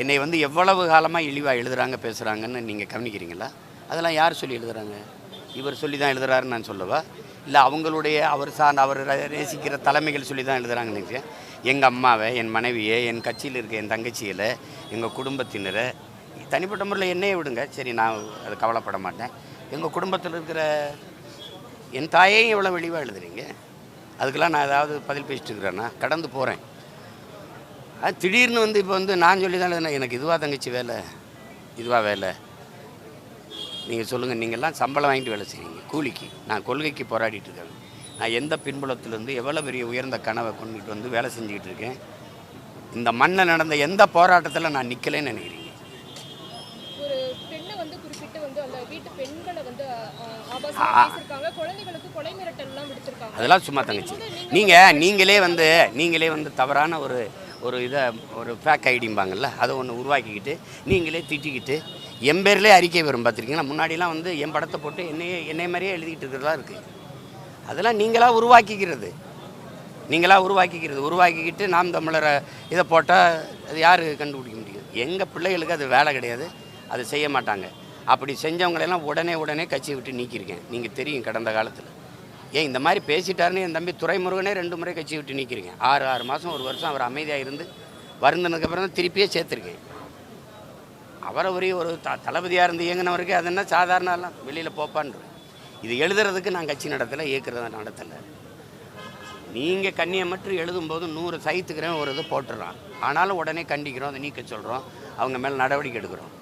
என்னை வந்து எவ்வளவு காலமாக இழிவாக எழுதுகிறாங்க பேசுகிறாங்கன்னு நீங்கள் கவனிக்கிறீங்களா? அதெல்லாம் யார் சொல்லி எழுதுகிறாங்க இவர் சொல்லி தான் எழுதுறாருன்னு நான் சொல்லவா? இல்லை அவங்களுடைய அவர் சார்ந்த அவர் நேசிக்கிற தலைமைகள் சொல்லி தான் எழுதுகிறாங்கன்னு நினைக்கிறேன். எங்கள் அம்மாவை என் மனைவியை என் கட்சியில் இருக்க என் தங்கச்சியில் எங்கள் குடும்பத்தினரை தனிப்பட்ட முறையில் என்னையே விடுங்க. சரி நான் அது கவலைப்பட மாட்டேன். எங்கள் குடும்பத்தில் இருக்கிற என் தாயையும் இவ்வளோ வெளிவாக எழுதுறீங்க? அதுக்கெல்லாம் நான் ஏதாவது பதில் பேசிட்டு இருக்கிறேன்னா கடந்து போகிறேன் அது திடீர்னு வந்து இப்போ வந்து நான் சொல்லி தான் எனக்கு இதுவா தங்கச்சி வேலை? இதுவா வேலை? நீங்கள் சொல்லுங்கள் நீங்கள்லாம் சம்பளம் வாங்கிட்டு வேலை செய்றீங்க. கூலிக்கு. நான் கொள்கைக்கு போராடிட்டு இருக்கேன். நான் எந்த பின்புலத்திலேருந்து எவ்வளோ பெரிய உயர்ந்த கனவை கொண்டுட்டு வந்து வேலை செஞ்சுக்கிட்டு இருக்கேன்? இந்த மண்ணில் நடந்த எந்த போராட்டத்தில் நான் நிற்கலைன்னு நினைக்கிறீங்க? அதெல்லாம் சும்மா தங்கச்சி. நீங்கள் நீங்களே வந்து நீங்களே வந்து தவறான ஒரு ஒரு இதை ஒரு ஃபேக் ஐடிம்பாங்கள்ல அதை ஒன்று உருவாக்கிக்கிட்டு நீங்களே திட்டிக்கிட்டு என் பேர்லேயே அறிக்கை வரும் பார்த்துருக்கீங்களா? முன்னாடிலாம் வந்து என் படத்தை போட்டு என்னையே என்னை மாதிரியே எழுதிக்கிட்டு இருக்கிறதா இருக்குது அதெல்லாம் நீங்களா உருவாக்கிக்கிறது. நீங்களா உருவாக்கிக்கிறது. உருவாக்கிக்கிட்டு நாம் தமிழரை இதை போட்டால் அது யார் கண்டுபிடிக்க முடியும்? எங்கள் பிள்ளைகளுக்கு அது வேலை கிடையாது. அது செய்ய மாட்டாங்க. அப்படி செஞ்சவங்களெல்லாம் உடனே உடனே கட்சியை விட்டு நீக்கியிருக்கேன். நீங்கள் தெரியும் கடந்த காலத்தில். ஏன் இந்த மாதிரி பேசிட்டாருன்னு என் தம்பி துறைமுருகனே ரெண்டு முறை கட்சி விட்டு நீக்கிறீங்க. ஆறு ஆறு மாதம் ஒரு வருஷம் அவர் அமைதியாக இருந்து வருந்தினதுக்கப்புறம் தான் திருப்பியே சேர்த்துருக்கேன். அவரை ஒரே ஒரு த தளபதியாக இருந்து இயங்கினவருக்கு அது என்ன சாதாரண எல்லாம்? வெளியில் போப்பான்னு. இது எழுதுறதுக்கு நான் கட்சி நடத்தலை இயக்கிறத நடத்தலை. நீங்கள் கண்ணியை மட்டும் எழுதும்போது நூறு சைத்துக்கிறேன் ஒரு இது போட்டுடுறான் ஆனாலும் உடனே கண்டிக்கிறோம் அதை நீக்க சொல்கிறோம் அவங்க மேலே நடவடிக்கை எடுக்கிறோம்.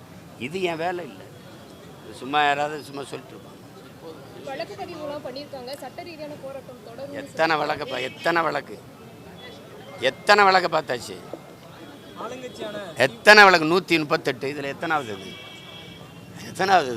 இது என் வேலை இல்லை. சும்மா யாராவது சும்மா சொல்லிட்டு இருப்பாங்க. எத்தனை வழக்கு பா எத்தனை வழக்கு? எத்தனை வழக்கு பார்த்தாச்சு? எத்தனை வழக்கு? நூற்றி முப்பத்தெட்டு. இதில் எத்தனாவது இது எத்தனாவது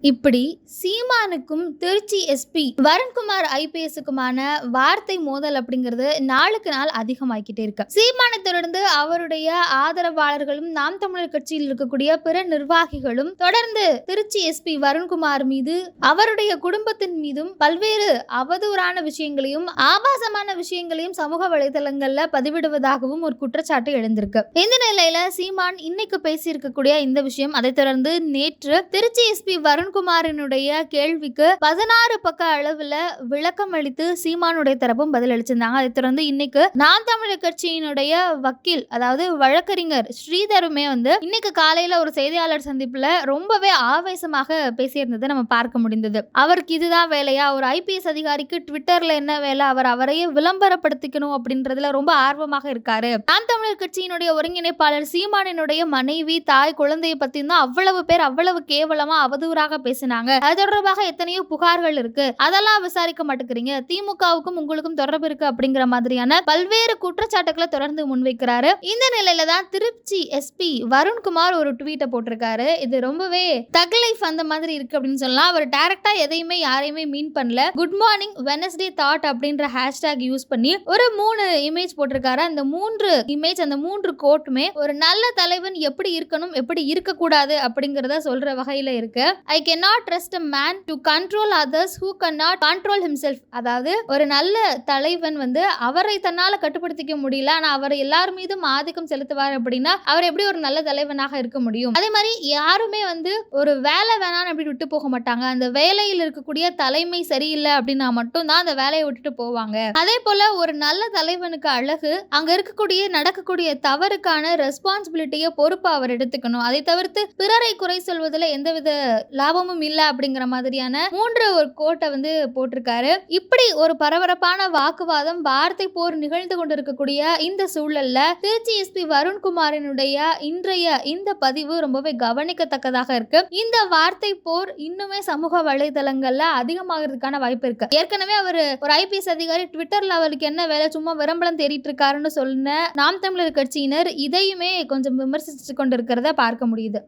இப்படி சீமானுக்கும் திருச்சி எஸ்பி வருண்குமார் ஐபிஎஸ்க்குமான வார்த்தை மோதல் அப்படிங்கிறது நாளுக்கு நாள் அதிகமாகிக்கிட்டே இருக்கு. சீமானை தொடர்ந்து அவருடைய ஆதரவாளர்களும் நாம் தமிழர் கட்சியில் இருக்கக்கூடிய பிற நிர்வாகிகளும் தொடர்ந்து திருச்சி எஸ்பி வருண்குமார் மீது அவருடைய குடும்பத்தின் மீதும் பல்வேறு அவதூறான விஷயங்களையும் ஆபாசமான விஷயங்களையும் சமூக வலைதளங்கள்ல பதிவிடுவதாகவும் ஒரு குற்றச்சாட்டு எழுந்திருக்கு. இந்த நிலையில சீமான் இன்னைக்கு பேசியிருக்கக்கூடிய இந்த விஷயம் அதைத் தொடர்ந்து நேற்று திருச்சி எஸ்பி வருண்குமாரினுடைய கேள்விக்கு பதினாறு பக்க அளவுல விளக்கம் அளித்து சீமானுடைய தரப்பும் பதில் அளிச்சிருந்தாங்க. அதை தொடர்ந்து இன்னைக்கு நான் தமிழர் கட்சியினுடைய வக்கீல் அதாவது வழக்கறிஞர் ஸ்ரீதருமே வந்து இன்னைக்கு காலையில ஒரு செய்தியாளர் சந்திப்புல ரொம்பவே ஆவேசமாக பேசியிருந்ததை நம்ம பார்க்க முடிந்தது. அவருக்கு இதுதான் வேலையா? ஒரு ஐபிஎஸ் அதிகாரிக்கு ட்விட்டர்ல என்ன வேலை? அவர் அவரையே விளம்பரப்படுத்திக்கணும் அப்படின்றதுல ரொம்ப ஆர்வமாக இருக்காரு. நான் தமிழர் கட்சியினுடைய ஒருங்கிணைப்பாளர் சீமானினுடைய மனைவி தாய் குழந்தையை பத்தி தான் அவ்வளவு பேர் அவ்வளவு கேவலமா அவதூறாக பேசினாங்க. அது தொடர்பாக எத்தனையோ புகார்கள் இருக்கு. அதெல்லாம் விசாரிக்க மாட்டேங்கிறீங்க. திமுகவுக்கும் உங்களுக்கும் தொடர்பு இருக்கு அப்படிங்கிற மாதிரியான பல்வேறு குற்றச்சாட்டுகளை தொடர்ந்து முன்வைக்கிறாரு. இந்த நிலையில தான் திருச்சி எஸ்பி வருண்குமார் ஒரு ட்வீட்டை போட்டிருக்காரு. இது ரொம்பவே தக் லைஃப் அந்த மாதிரி இருக்கு அப்படின்னு சொல்லலாம். அவர் டைரக்டா எதையுமே யாரையுமே மீன் பண்ணல. குட் மார்னிங் வெனஸ்டே தாட் அப்படின்ற ஹேஷ்டேக் யூஸ் பண்ணி ஒரு மூணு இமேஜ் போட்டிருக்காரு. அந்த மூன்று இமேஜ் அந்த மூன்று கோட்டுமே ஒரு நல்ல தலைவன் எப்படி இருக்கணும் எப்படி இருக்கக்கூடாது அப்படிங்கிறத சொல்ற வகையில் இருக்கு. I can not trust a man to control others who can not control himself அதாவது ஒரு நல்ல தலைவன் வந்து அவரை தன்னால கட்டுப்படுத்திக்க முடியல. ஆனால் அவர் எல்லார் மீதும் ஆதிக்கம் செலுத்துவார் அப்படின்னா அவர் எப்படி ஒரு நல்ல தலைவனாக இருக்க முடியும்? அதே மாதிரி யாருமே வந்து ஒரு வேலை வேணான்னு அப்படி விட்டு போக மாட்டாங்க. அந்த வேலையில் இருக்கக்கூடிய தலைமை சரியில்லை அப்படின்னா மட்டும்தான் அந்த வேலையை விட்டுட்டு போவாங்க. அதே போல ஒரு நல்ல தலைவனுக்கு அழகு அங்க இருக்கக்கூடிய நடக்கக்கூடிய தவறுக்கான ரெஸ்பான்சிபிலிட்டியை பொறுப்பு அவர் எடுத்துக்கணும். அதை தவிர்த்து பிறரை குறை சொல்வதில் எந்தவித லாபமும் இல்லை அப்படிங்கிற மாதிரியான மூன்று ஒரு கோட்டை வந்து போட்டிருக்காரு. இப்படி ஒரு பரபரப்பான வாக்குவாதம் வார்த்தை போர் நிகழ்ந்து கொண்டிருக்கக்கூடிய இந்த சூழல்ல திருச்சி எஸ்பி வருண்குமாரினுடைய இன்றைய இந்த பதிவு ரொம்பவே கவனிக்கத்தக்கதாக இருக்கு. இந்த வார்த்தை போர் இன்னுமே சமூக வலைதளங்கள்ல அதிகமாகிறதுக்கான வாய்ப்பு இருக்கு. ஏற்கனவே அவர் ஒரு ஐபிஎஸ் அதிகாரி ட்விட்டர்ல அவருக்கு என்ன வேலை சும்மா விரம்பலம் தேடிட்டு இருக்காருன்னு சொன்ன நாம் தமிழர் கட்சியினர் இதையுமே கொஞ்சம் விமர்சிச்சு கொண்டிருக்கிறத பார்க்க முடியுது.